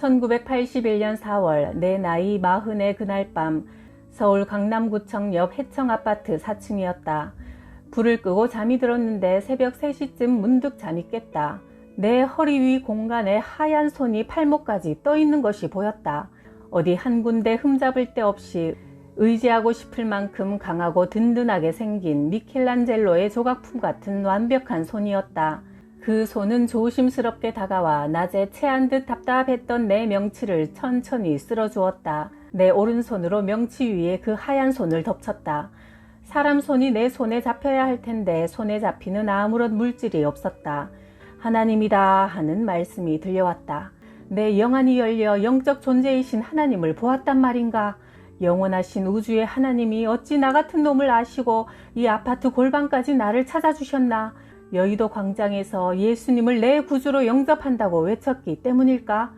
1981년 4월 내 나이 마흔의 그날 밤 서울 강남구청 옆 해청 아파트 4층이었다. 불을 끄고 잠이 들었는데 새벽 3시쯤 문득 잠이 깼다. 내 허리 위 공간에 하얀 손이 팔목까지 떠 있는 것이 보였다. 어디 한 군데 흠잡을 데 없이 의지하고 싶을 만큼 강하고 든든하게 생긴 미켈란젤로의 조각품 같은 완벽한 손이었다. 그 손은 조심스럽게 다가와 낮에 체한 듯 답답했던 내 명치를 천천히 쓸어 주었다. 내 오른손으로 명치 위에 그 하얀 손을 덮쳤다. 사람 손이 내 손에 잡혀야 할 텐데 손에 잡히는 아무런 물질이 없었다. 하나님이다 하는 말씀이 들려왔다. 내 영안이 열려 영적 존재이신 하나님을 보았단 말인가? 영원하신 우주의 하나님이 어찌 나 같은 놈을 아시고 이 아파트 골방까지 나를 찾아주셨나? 여의도 광장에서 예수님을 내 구주로 영접한다고 외쳤기 때문일까?